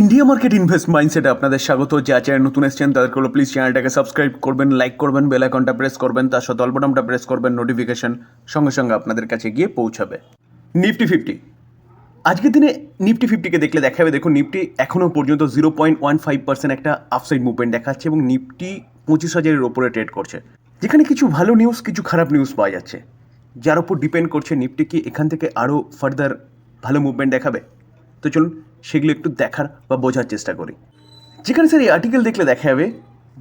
India market invest মাইন্ডসেটে আপনাদের স্বাগত। যা চ্যানেল নতুন এসছেন, তাদেরকে হলো প্লিজ চ্যানেলটাকে সাবস্ক্রাইব করবেন লাইক করবেন বেল আইকনটা প্রেস করবেন, তার সাথে অল্পটামটা প্রেস করবেন নোটিফিকেশন সঙ্গে সঙ্গে আপনাদের কাছে গিয়ে পৌঁছাবে। নিফটি ফিফটি আজকের দিনে নিফটি ফিফটিকে দেখলে দেখা যাবে দেখুন নিফটি এখনও পর্যন্ত zero point one five percent একটা আপসাইড মুভমেন্ট দেখাচ্ছে এবং নিফটি পঁচিশ হাজারের ওপরে ট্রেড করছে। যেখানে কিছু ভালো নিউজ কিছু খারাপ নিউজ পাওয়া যাচ্ছে। যার উপর ডিপেন্ড করছে নিফটি কি এখান থেকে আরও ফার্দার ভালো মুভমেন্ট দেখাবে? তো চলুন সেগুলো একটু দেখার বা বোঝার চেষ্টা করি। যেখানে স্যার এই আর্টিকেল দেখলে দেখা যাবে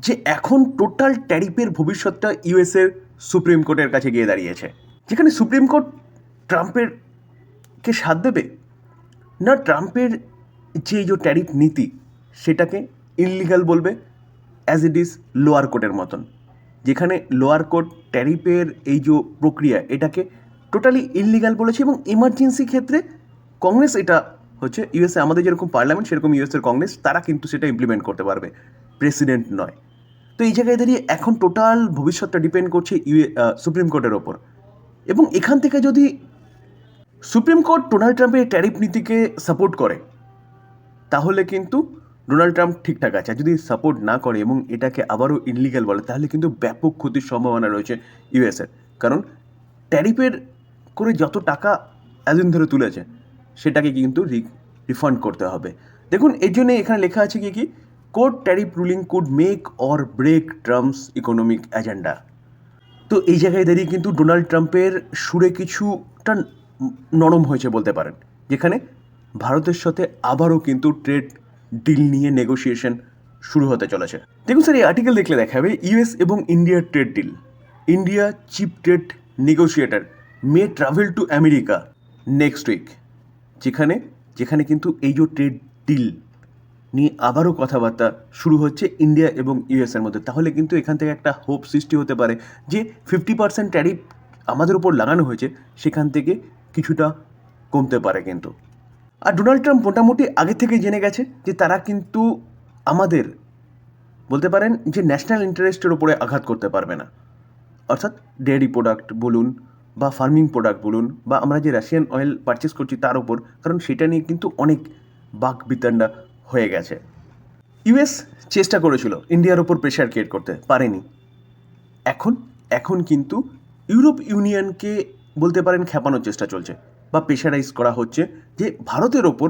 যে এখন টোটাল ট্যারিফের ভবিষ্যৎটা ইউএসের সুপ্রিম কোর্টের কাছে গিয়ে দাঁড়িয়েছে। যেখানে সুপ্রিম কোর্ট ট্রাম্পের কে সাথ দেবে? না ট্রাম্পের যে যে ট্যারিফ নীতি, সেটাকে ইনলিগাল বলবে অ্যাজ ইট ইজ লোয়ার কোর্টের মতন। যেখানে লোয়ার কোর্ট ট্যারিফের এই যে প্রক্রিয়া, এটাকে টোটালি ইনলিগাল বলেছে এবং ইমার্জেন্সি ক্ষেত্রে কংগ্রেস এটা হচ্ছে ইউএসএ আমাদের যেরকম পার্লামেন্ট, সেরকম ইউএসএর কংগ্রেস, তারা কিন্তু সেটা ইমপ্লিমেন্ট করতে পারবে। প্রেসিডেন্ট নয়। তো এই জায়গায় দাঁড়িয়ে এখন টোটাল ভবিষ্যৎটা ডিপেন্ড করছে ইউএ সুপ্রিম কোর্টের ওপর। এবং এখান থেকে যদি সুপ্রিম কোর্ট ডোনাল্ড ট্রাম্পের ট্যারিফ নীতিকে সাপোর্ট করে, তাহলে কিন্তু ডোনাল্ড ট্রাম্প ঠিকঠাক আছে। যদি সাপোর্ট না করে এবং এটাকে আবারও ইনলিগাল বলে, তাহলে কিন্তু ব্যাপক ক্ষতির সম্ভাবনা রয়েছে ইউএসের কারণ ট্যারিফের করে যত টাকা এতদিন ধরে তুলেছে সেটাকে কিন্তু রিফান্ড করতে হবে। দেখুন, এর জন্য এখানে লেখা আছে কি কি? Court tariff ruling could make or break Trump's economic agenda তো এই জায়গায় দাঁড়িয়ে কিন্তু ডোনাল্ড ট্রাম্পের সুরে কিছুটা নরম হয়েছে বলতে পারেন। যেখানে ভারতের সাথে আবারও কিন্তু ট্রেড ডিল নিয়ে নেগোসিয়েশন শুরু হতে চলেছে। দেখুন স্যার, এই আর্টিকেল দেখলে দেখা যাবে ইউএস এবং ইন্ডিয়ার trade deal India chief trade negotiator may travel to America next week যেখানে যেখানে কিন্তু এই যে ট্রেড ডিল নিয়ে আবারও কথাবার্তা শুরু হচ্ছে ইন্ডিয়া এবং ইউএসের মধ্যে। তাহলে কিন্তু এখান থেকে একটা হোপ সৃষ্টি হতে পারে যে ফিফটি পার্সেন্ট ট্যারিফ আমাদের উপর লাগানো হয়েছে, সেখান থেকে কিছুটা কমতে পারে কিন্তু। আর ডোনাল্ড ট্রাম্প মোটামুটি আগে থেকে জেনে গেছে যে তারা কিন্তু আমাদের বলতে পারেন যে ন্যাশনাল ইন্টারেস্টের ওপরে আঘাত করতে পারবে না। অর্থাৎ ডেয়ারি প্রোডাক্ট বলুন বা ফার্মিং প্রোডাক্ট বলুন বা আমরা যে রাশিয়ান অয়েল পারচেস করছি তার উপর, কারণ সেটা নিয়ে কিন্তু অনেক বাক বিতান্ডা হয়ে গেছে। ইউএস চেষ্টা করেছিল ইন্ডিয়ার ওপর প্রেশার ক্রিয়েট করতে, পারেনি। এখন এখন কিন্তু ইউরোপ ইউনিয়নকে বলতে পারেন খেপানোর চেষ্টা চলছে বা প্রেশারাইজ করা হচ্ছে যে ভারতের ওপর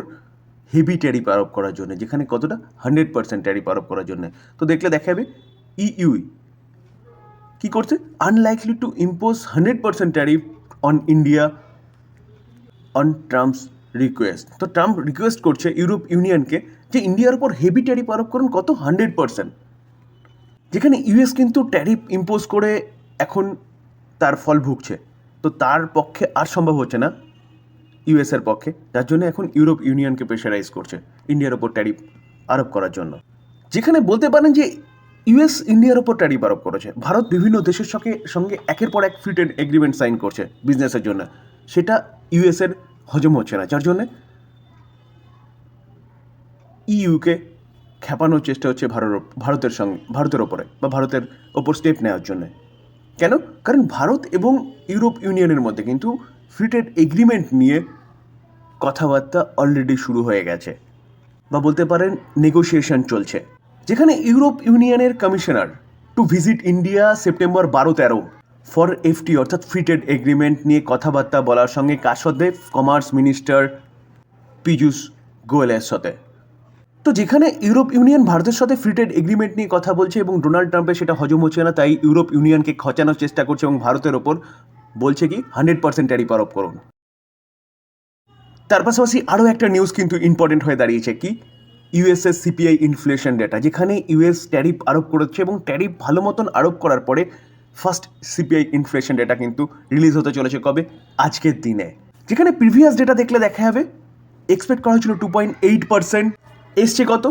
হেভি ট্যারিফ আরোপ করার জন্য, যেখানে কতটা? হান্ড্রেড পার্সেন্ট ট্যারিফ আরোপ করার জন্য। তো দেখলে দেখা যাবে ইইউ কি করছে? Unlikely to impose hundred percent tariff on India on Trump's request তো ট্রাম্প রিকোয়েস্ট করছে ইউরোপ ইউনিয়নকে যে ইন্ডিয়ার উপর হেভি ট্যারিফ আরোপ করুন কত? হান্ড্রেড পার্সেন্ট যেখানে ইউএস কিন্তু ট্যারিফ ইম্পোজ করে এখন তার ফল ভুগছে। তো তার পক্ষে আর সম্ভব হচ্ছে না ইউএসের পক্ষে। যার জন্য এখন ইউরোপ ইউনিয়নকে প্রেশারাইজ করছে ইন্ডিয়ার ওপর ট্যারিফ আরোপ করার জন্য। যেখানে বলতে পারেন যে ইউএস ইন্ডিয়ার ওপর ট্যারিফ আরোপ করেছে। ভারত বিভিন্ন দেশের সঙ্গে সঙ্গে একের পর এক ফ্রি ট্রেড এগ্রিমেন্ট সাইন করছে বিজনেসের জন্য। সেটা ইউএসের হজম হচ্ছে না, যার জন্যে ইইউকে খেপানোর চেষ্টা হচ্ছে ভারত, ভারতের সঙ্গে, ভারতের ওপরে বা ভারতের ওপর স্টেপ নেওয়ার জন্যে। কেন? কারণ ভারত এবং ইউরোপ ইউনিয়নের মধ্যে কিন্তু ফ্রি ট্রেড এগ্রিমেন্ট নিয়ে কথাবার্তা অলরেডি শুরু হয়ে গেছে বা বলতে পারেন নেগোসিয়েশন চলছে। যেখানে ইউরোপ ইউনিয়নের commissioner to visit India September বারো তেরো ফর এফটি, অর্থাৎ ফ্রি ট্রেড এগ্রিমেন্ট নিয়ে কথাবার্তা বলার সঙ্গে কাশদেব কমার্স মিনিস্টার পীযূষ গোয়েলের সাথে। তো যেখানে ইউরোপ ইউনিয়ন ভারতের সাথে ফ্রি ট্রেড এগ্রিমেন্ট নিয়ে কথা বলছে এবং ডোনাল্ড ট্রাম্পের সেটা হজম হচ্ছে না, তাই ইউরোপ ইউনিয়নকে খচানোর চেষ্টা করছে এবং ভারতের ওপর বলছে কি, হান্ড্রেড পার্সেন্ট ট্যারিফ আরোপ করুন। তার পাশাপাশি আরও একটা নিউজ কিন্তু ইম্পর্টেন্ট হয়ে দাঁড়িয়েছে, কি? ইউএসএস সিপিআই ইনফ্লেশন ডেটা যেখানে ইউএস ট্যারিফ আরোপ করেছে এবং ট্যারিফ ভালো মতন আরোপ করার পরে ফার্স্ট সিপিআই ইনফ্লেশন ডেটা কিন্তু রিলিজ হতে চলেছে কবে? আজকের দিনে। যেখানে প্রিভিয়াস ডেটা দেখলে দেখা যাবে এক্সপেক্ট করা হয়েছিল টু পয়েন্ট এইট পার্সেন্ট এসছে কত?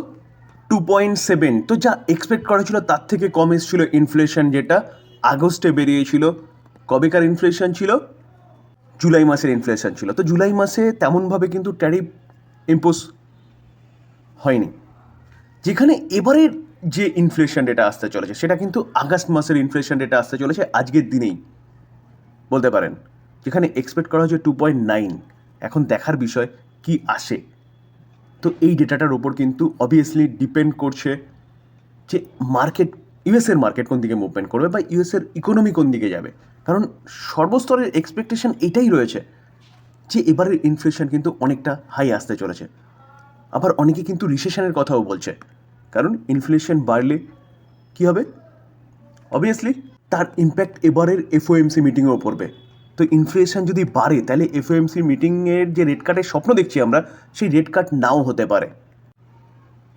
টু পয়েন্ট সেভেন তো যা এক্সপেক্ট করা ছিল তার থেকে কম এসেছিল ইনফ্লেশন যেটা আগস্টে বেরিয়েছিল। কবেকার ইনফ্লেশন ছিল? জুলাই মাসের ইনফ্লেশন ছিল। তো জুলাই মাসে তেমনভাবে কিন্তু ট্যারিফ ইম্পোজ হয়নি। যেখানে এবারের যে ইনফ্লেশন ডেটা আসতে চলেছে, সেটা কিন্তু আগস্ট মাসের ইনফ্লেশন ডেটা আসতে চলেছে আজকের দিনেই। বলতে পারেন, যেখানে এক্সপেক্ট করা হচ্ছে টু পয়েন্ট নাইন এখন দেখার বিষয় কি আসে। তো এই ডেটাটার ওপর কিন্তু অবভিয়াসলি ডিপেন্ড করছে যে মার্কেট ইউএসের মার্কেট কোন দিকে মুভমেন্ট করবে বা ইউএসের ইকোনমি কোন দিকে যাবে। কারণ সর্বস্তরের এক্সপেকটেশন এটাই রয়েছে যে এবারের ইনফ্লেশন কিন্তু অনেকটা হাই আসতে চলেছে। আবার অনেকে কিন্তু রিসেশনের কথাও বলছে। কারণ ইনফ্লেশন বাড়লে কী হবে? অবভিয়াসলি তার ইম্প্যাক্ট এবারের এফওএমসি মিটিংয়েও পড়বে। তো ইনফ্লেশন যদি বাড়ে, তাহলে এফওএমসি মিটিংয়ের যে রেড কাটের স্বপ্ন দেখছি আমরা, সেই রেড কাট নাও হতে পারে।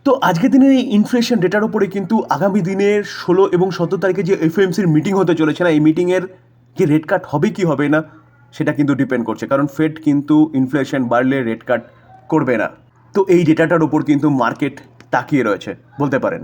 তো আজকের দিনের এই ইনফ্লেশন ডেটার উপরে কিন্তু আগামী দিনের ষোলো এবং সতেরো তারিখে যে এফওএমসির মিটিং হতে চলেছে না, এই মিটিংয়ের যে রেড কাট হবে কি হবে না, সেটা কিন্তু ডিপেন্ড করছে। কারণ ফেড কিন্তু ইনফ্লেশন বাড়লে রেড কাট করবে না। তো এই ডেটাটার উপর কিন্তু মার্কেট তাকিয়ে রয়েছে বলতে পারেন।